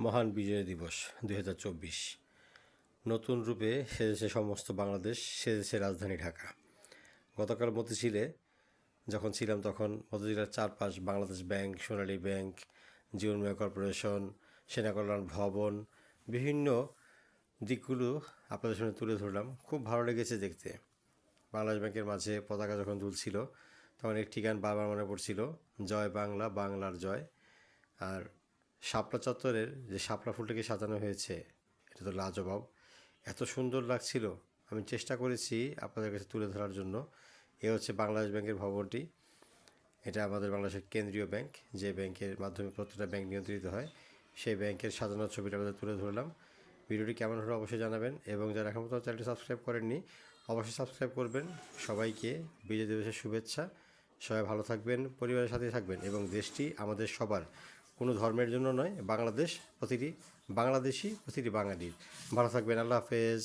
মহান বিজয় দিবস দু হাজার চব্বিশ। নতুন রূপে সেজেছে সমস্ত বাংলাদেশ, সেজেছে রাজধানী ঢাকা। গতকাল মতিঝিলে যখন ছিলাম তখন মতিঝিলের চারপাশ বাংলাদেশ ব্যাংক, সোনালী ব্যাংক, জীবনময় কর্পোরেশন সেনা কল্যাণ ভবন, বিভিন্ন দিকগুলো আপনাদের সামনে তুলে ধরলাম। খুব ভালো লেগেছে দেখতে। বাংলাদেশ ব্যাংকের মাঝে পতাকা যখন দুলছিল, তখন একটি গান বারবার মনে পড়ছিল, জয় বাংলা, বাংলার জয়। আর শাপলা চত্বরের যে শাপলা ফুলটাকে সাজানো হয়েছে, এটা তো লাজবাব। এত সুন্দর লাগছিল। আমি চেষ্টা করেছি আপনাদের কাছে তুলে ধরার জন্য। এ হচ্ছে বাংলাদেশ ব্যাংকের ভবনটি। এটা আমাদের বাংলাদেশের কেন্দ্রীয় ব্যাংক। যে ব্যাংকের মাধ্যমে প্রত্যেকটা ব্যাংক নিয়ন্ত্রিত হয়, সেই ব্যাংকের সাজানোর ছবিটা আমাদের তুলে ধরলাম। ভিডিওটি কেমন হলো অবশ্যই জানাবেন এবং যারা এখন পর্যন্ত চ্যানেলটি সাবস্ক্রাইব করেননি, অবশ্যই সাবস্ক্রাইব করবেন। সবাইকে বিজয় দিবসের শুভেচ্ছা। সবাই ভালো থাকবেন, পরিবারের সাথে থাকবেন এবং দেশটি আমাদের সবার কোনো ধর্মের জন্য নয় বাংলাদেশ প্রতিটি বাংলাদেশি প্রতিটি বাঙালির। ভালো থাকবেন আল্লাহ হাফেজ।